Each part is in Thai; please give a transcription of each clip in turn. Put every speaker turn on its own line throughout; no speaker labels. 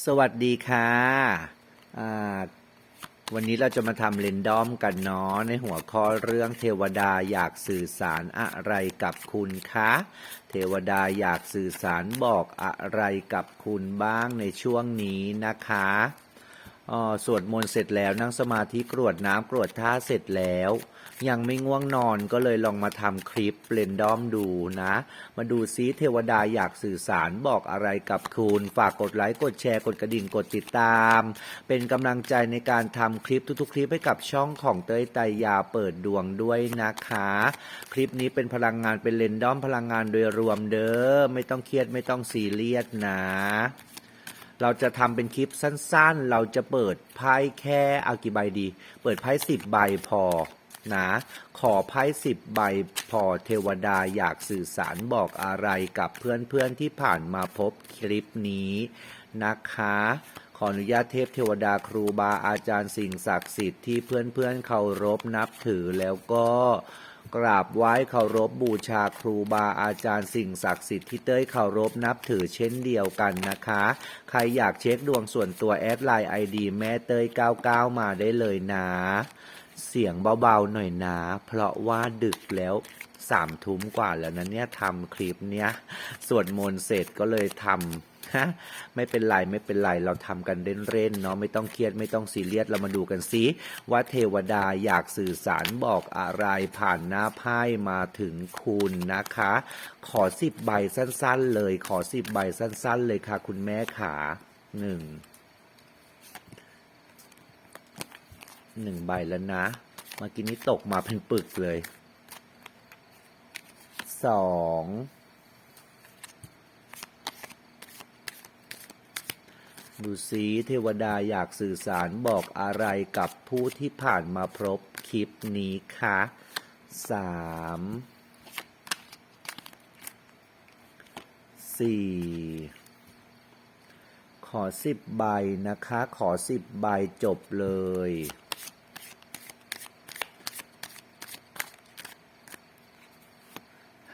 สวัสดีค่ะวันนี้เราจะมาทำเรนดอมกันเนาะในหัวข้อเรื่องเทวดาอยากสื่อสารอะไรกับคุณคะ เทวดาอยากสื่อสารบอกอะไรกับคุณบ้างในช่วงนี้นะคะ สวดมนต์เสร็จแล้วนั่งสมาธิกรวดน้ำกรวดท่าเสร็จแล้ว ยังไม่ง่วงนอนก็เลยลองมาทำคลิปเรนดอมดูนะ มาดูซิเทวดาอยากสื่อสารบอกอะไรกับคุณ ฝากกดไลค์กดแชร์กดกระดิ่งกดติดตาม เป็นกำลังใจในการทำคลิปทุกๆ คลิปให้กับช่องของเต้ยไตยาเปิดดวงด้วยนะคะ คลิปนี้เป็นพลังงานเป็นเรนดอมพลังงานโดยรวมเด้อไม่ต้องเครียดไม่ต้องซีเรียสนะ เราจะทำเป็นคลิปสั้นๆ เราจะเปิดไพ่แค่เอากี่ใบดี เปิดไพ่สิบใบพอนะขอไพ่สิบใบพอเทวดาอยากสื่อสารบอกอะไรกับเพื่อนๆที่ผ่านมาพบคลิปนี้นะคะ ขออนุญาตเทพเทวดาครูบาอาจารย์สิ่งศักดิ์สิทธิ์ที่เพื่อนๆเคารพนับถือแล้วก็ กราบไหว้เคารพบูชาครูบาอาจารย์สิ่งศักดิ์สิทธิ์ที่เต้ยเคารพนับถือเช่นเดียวกันนะคะ ใครอยากเช็คดวงส่วนตัวแอดไลน์ไอดีแม่เต้ย99 มาได้เลยนะ เสียงเบาๆหน่อยนะ เพราะว่าดึกแล้วสามทุ่มกว่าแล้วนะเนี่ยทำคลิปเนี้ยสวดมนต์เสร็จก็เลยทำะไม่เป็นไรไม่เป็นไรเราทำกันเล่นๆเนาะไม่ต้องเครียดไม่ต้องซีเรียสเรามาดูกันซิว่าเทวดาอยากสื่อสารบอกอะไรผ่านหน้าไพ่มาถึงคุณนะคะ ขอสิบใบสั้น ๆ เลย ขอสิบใบสั้น ๆ เลยค่ะ คุณแม่ขาหนึ่งหนึ่งใบแล้วนะเมื่อกี้นี้ตกมาเป็นปึกเลยสอง ดูสีเทวดาอยากสื่อสารบอกอะไรกับผู้ที่ผ่านมาพบคลิปนี้คะสามสี่ขอสิบใบนะคะ ขอสิบใบจบเลย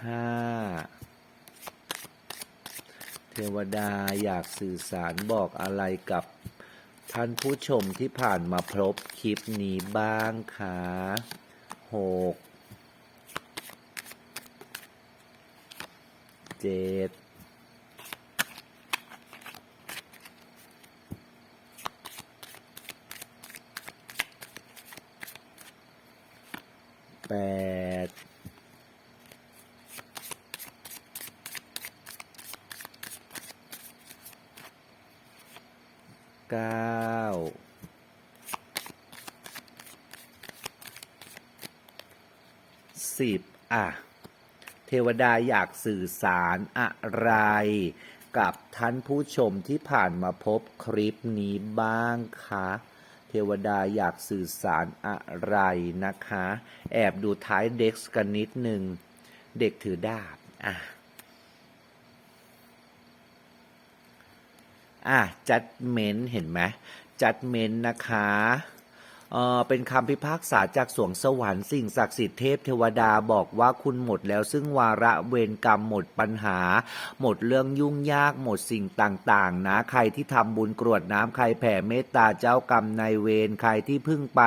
ห้า ทวดาอยากสื่อสารบอกอะไรกับท่านผู้ชมที่ผ่านมาพบคลิปนี้บ้างคะหกเจ็ดแปด เก้าสิบอะ เทวดาอยากสื่อสารอะไร กับท่านผู้ชมที่ผ่านมาพบคลิปนี้บ้างคะเทวดาอยากสื่อสารอะไรนะคะ แอบดูท้ายเด็กกันนิดหนึ่งเด็กถือดาบ อะ อะจัดเมนเห็นไหมจัดเมนนะคะ เป็นคำพิพากษาจากสวงสวรรค์สิ่งศักดิ์สิทธิ์เทพเทวดาบอกว่าคุณหมดแล้วซึ่งวาระเวรกรรมหมดปัญหา หมดเรื่องยุ่งยากหมดสิ่งต่างๆ นะ ใครที่ทำบุญกรวดน้ำใครแผ่เมตตาเจ้ากรรมนายเวรใครที่พึ่งไป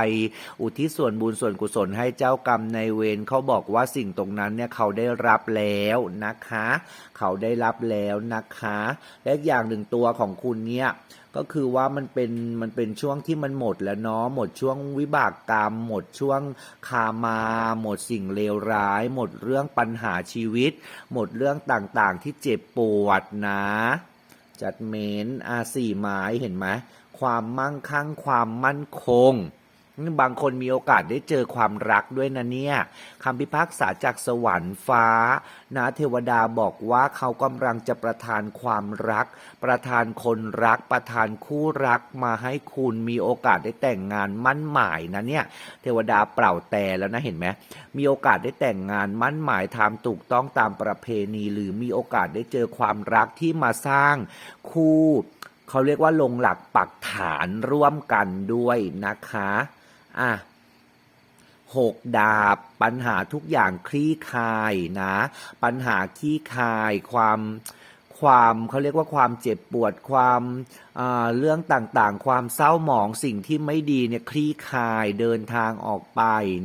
อุทิศส่วนบุญส่วนกุศลให้เจ้ากรรมนายเวรเขาบอกว่าสิ่งตรงนั้นเนี่ยเขาได้รับแล้วนะคะ เขาได้รับแล้วนะคะ และอย่างหนึ่งตัวของคุณเนี่ย ก็คือว่ามันเป็นมันเป็นช่วงที่มันหมดแล้วเนาะหมดช่วงวิบากกรรม หมดช่วงคามา หมดสิ่งเลวร้าย หมดเรื่องปัญหาชีวิต หมดเรื่องต่างๆที่เจ็บปวดนะ จัดเมนอาสี่ไม้เห็นไหมความมั่งคั่งความมั่นคง บางคนมีโอกาสได้เจอความรักด้วยนะเนี่ยคำพิพากษาจากสวรรค์ฟ้า นะเทวดาบอกว่าเขากำลังจะประทานความรัก ประทานคนรัก ประทานคู่รักมาให้คุณมีโอกาสได้แต่งงานมั่นหมายนะเนี่ย เทวดาเปล่าแต่แล้วนะเห็นไหมมีโอกาสได้แต่งงานมั่นหมายทำถูกต้องตามประเพณี หรือมีโอกาสได้เจอความรักที่มาสร้างคู่เขาเรียกว่าลงหลักปักฐานร่วมกันด้วยนะคะ อะหกดาบ ปัญหาทุกอย่างคลี่คลายนะ ปัญหาคลี่คลายความความเขาเรียกว่าความเจ็บปวดความอ่าเรื่องต่างๆ ความเศร้าหมองสิ่งที่ไม่ดีเนี่ยคลี่คลายเดินทางออกไป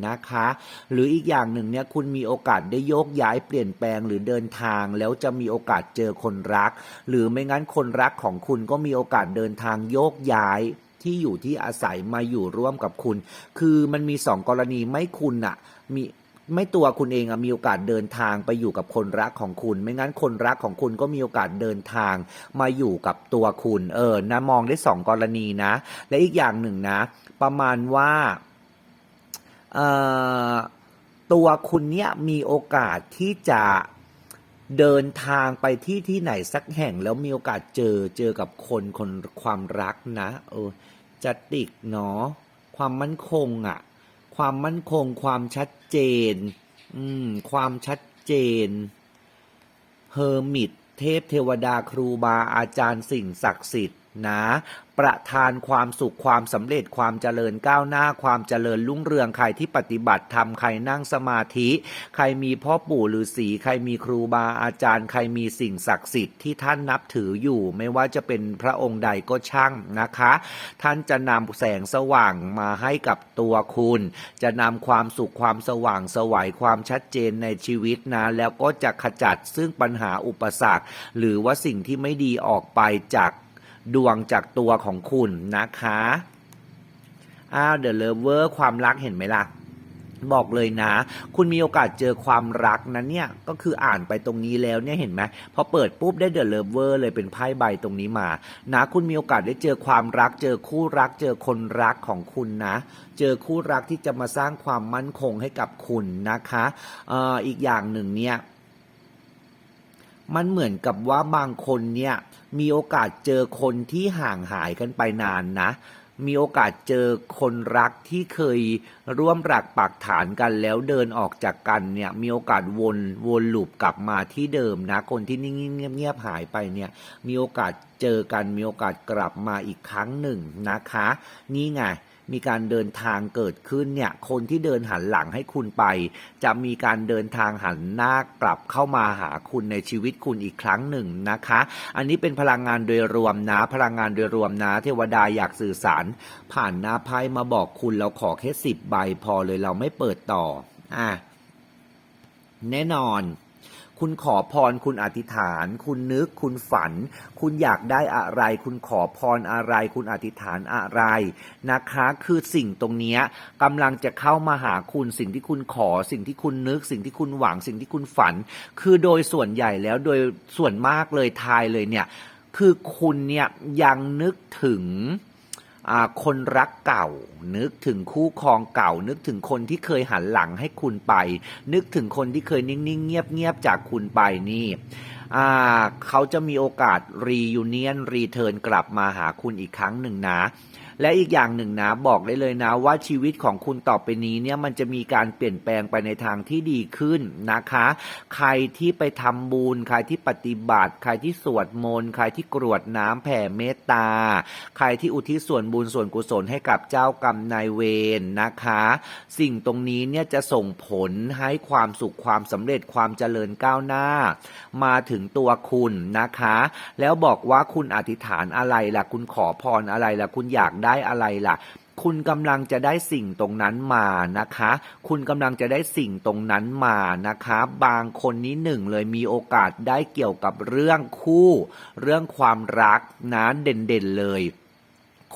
นะคะ หรืออีกอย่างหนึ่งเนี่ยคุณมีโอกาสได้โยกย้ายเปลี่ยนแปลงหรือเดินทางแล้วจะมีโอกาสเจอคนรัก หรือไม่งั้นคนรักของคุณก็มีโอกาสเดินทางโยกย้าย ที่อยู่ที่อาศัยมาอยู่ร่วมกับคุณ คือมันมีสองกรณีไม่คุณอะมีไม่ตัวคุณเองอะมีโอกาสเดินทางไปอยู่กับคนรักของคุณ ไม่งั้นคนรักของคุณก็มีโอกาสเดินทางมาอยู่กับตัวคุณเออนะมองได้สองกรณีนะ และอีกอย่างหนึ่งนะ ประมาณว่าเอ่อตัวคุณเนี่ยมีโอกาสที่จะ เดินทางไปที่ที่ไหนสักแห่งแล้วมีโอกาสเจอเจอกับคนคนความรักนะ เออจะติกเนาะความมั่นคงอะความมั่นคงความชัดเจน อืม ความชัดเจนเฮอร์มิตเทพเทวดาครูบาอาจารย์สิ่งศักดิ์สิทธิ์ นะประทานความสุขความสำเร็จความเจริญก้าวหน้าความเจริญรุ่งเรืองใครที่ปฏิบัติธรรมใครนั่งสมาธิ ใครมีพ่อปู่ฤาษีใครมีครูบาอาจารย์ ใครมีสิ่งศักดิ์สิทธิ์ที่ท่านนับถืออยู่ ไม่ว่าจะเป็นพระองค์ใดก็ช่างนะคะ ท่านจะนำแสงสว่างมาให้กับตัวคุณ จะนำความสุขความสว่างสวัยความชัดเจนในชีวิตนะแล้วก็จะขจัดซึ่งปัญหาอุปสรรค หรือว่าสิ่งที่ไม่ดีออกไปจาก ดวงจากตัวของคุณนะคะอ้าวเดอะเลเวอร์ความรักเห็นไหมล่ะ บอกเลยนะ คุณมีโอกาสเจอความรักนะเนี่ย ก็คืออ่านไปตรงนี้แล้วเนี่ยเห็นไหมพอเปิดปุ๊บได้เดอะเลเวอร์เลยเป็นไพ่ใบตรงนี้มา นะ คุณมีโอกาสได้เจอความรัก เจอคู่รัก เจอคนรักของคุณนะ เจอคู่รักที่จะมาสร้างความมั่นคงให้กับคุณนะคะอ่ออีกอย่างหนึ่งเนี่ย มันเหมือนกับว่าบางคนเนี่ย มีโอกาสเจอคนที่ห่างหายกันไปนานนะ มีโอกาสเจอคนรักที่เคยร่วมรักปักฐานกันแล้วเดินออกจากกันเนี่ย มีโอกาสวนวนลูปกลับมาที่เดิมนะ คนที่นิ่งเงียบหายไปเนี่ย มีโอกาสเจอกันมีโอกาสกลับมาอีกครั้งหนึ่งนะคะ นี่ไง มีการเดินทางเกิดขึ้นเนี่ยคนที่เดินหันหลังให้คุณไป จะมีการเดินทางหันหน้ากลับเข้ามาหาคุณในชีวิตคุณอีกครั้งหนึ่งนะคะ อันนี้เป็นพลังงานโดยรวมนะ พลังงานโดยรวมนะ เทวดาอยากสื่อสาร ผ่านหน้าไพ่มาบอกคุณเราขอแค่สิบใบพอเลยเราไม่เปิดต่ออะแน่นอน คุณขอพร คุณอธิษฐาน คุณนึก คุณฝัน คุณอยากได้อะไร คุณขอพรอะไร คุณอธิษฐานอะไรนะคะ คือสิ่งตรงนี้กำลังจะเข้ามาหาคุณสิ่งที่คุณขอ สิ่งที่คุณนึก สิ่งที่คุณหวัง สิ่งที่คุณฝัน คือโดยส่วนใหญ่แล้วโดยส่วนมากเลยทายเลยเนี่ย คือคุณเนี่ยยังนึกถึง คนรักเก่า นึกถึงคู่ครองเก่า นึกถึงคนที่เคยหันหลังให้คุณไป นึกถึงคนที่เคยนิ่งๆ เงียบๆ จากคุณไปนี่เขาจะมีโอกาสรียูเนียนรีเทิร์นกลับมาหาคุณอีกครั้งหนึ่งนะ และอีกอย่างหนึ่งนะบอกได้เลยนะว่าชีวิตของคุณต่อไปนี้เนี่ยมันจะมีการเปลี่ยนแปลงไปในทางที่ดีขึ้นนะคะ ใครที่ไปทำบุญ ใครที่ปฏิบัติ ใครที่สวดมนต์ ใครที่กรวดน้ำแผ่เมตตา ใครที่อุทิศส่วนบุญส่วนกุศลให้กับเจ้ากรรมนายเวรนะคะ สิ่งตรงนี้เนี่ยจะส่งผลให้ความสุขความสำเร็จความเจริญก้าวหน้า มาถึงตัวคุณนะคะ แล้วบอกว่าคุณอธิษฐานอะไรล่ะคุณขอพรอะไรล่ะคุณอยากได้ได้อะไรล่ะ คุณกำลังจะได้สิ่งตรงนั้นมานะคะ คุณกำลังจะได้สิ่งตรงนั้นมานะคะ บางคนนี้หนึ่งเลยมีโอกาสได้เกี่ยวกับเรื่องคู่ เรื่องความรักนะเด่นๆเลย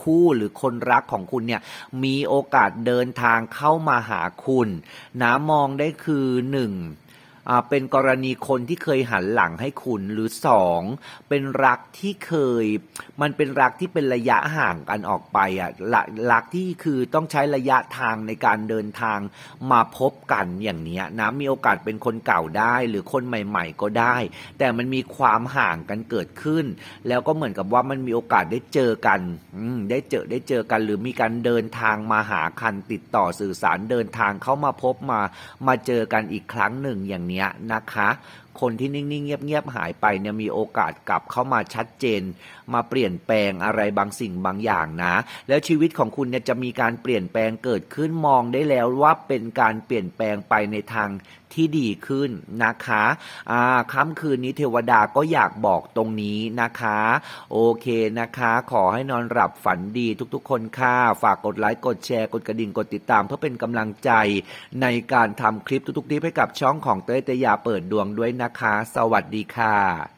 คู่หรือคนรักของคุณเนี่ยมีโอกาสเดินทางเข้ามาหาคุณนะมองได้คือหนึ่ง เป็นกรณีคนที่เคยหันหลังให้คุณหรือสองเป็นรักที่เคย มันเป็นรักที่เป็นระยะห่างกันออกไปอะรักที่คือต้องใช้ระยะทางในการเดินทางมาพบกันอย่างเนี้ยนะมีโอกาสเป็นคนเก่าได้หรือคนใหม่ๆก็ได้ แต่มันมีความห่างกันเกิดขึ้น แล้วก็เหมือนกับว่ามันมีโอกาสได้เจอกันได้เจอได้เจอกันหรือมีการเดินทางมาหาคันติดต่อสื่อสารเดินทางเข้ามาพบมามาเจอกันอีกครั้งหนึ่งอย่างเนี้ยนะคะคนที่นิ่ง ๆ เงียบ ๆ หายไปเนี่ยมีโอกาสกลับเข้ามาชัดเจน มาเปลี่ยนแปลงอะไรบางสิ่งบางอย่างนะ แล้วชีวิตของคุณเนี่ยจะมีการเปลี่ยนแปลงเกิดขึ้นมองได้แล้วว่าเป็นการเปลี่ยนแปลงไปในทางที่ดีขึ้นนะคะอ่าค่ำคืนนี้เทวดาก็อยากบอกตรงนี้นะคะ โอเคนะคะ ขอให้นอนหลับฝันดีทุกๆ คนค่ะ ฝากกดไลค์ กดแชร์ กดกระดิ่ง กดติดตาม เพื่อเป็นกำลังใจในการทำคลิปทุกๆคลิปให้กับช่องของเต้ยเตยาเปิดดวงด้วยนะคะ สวัสดีค่ะ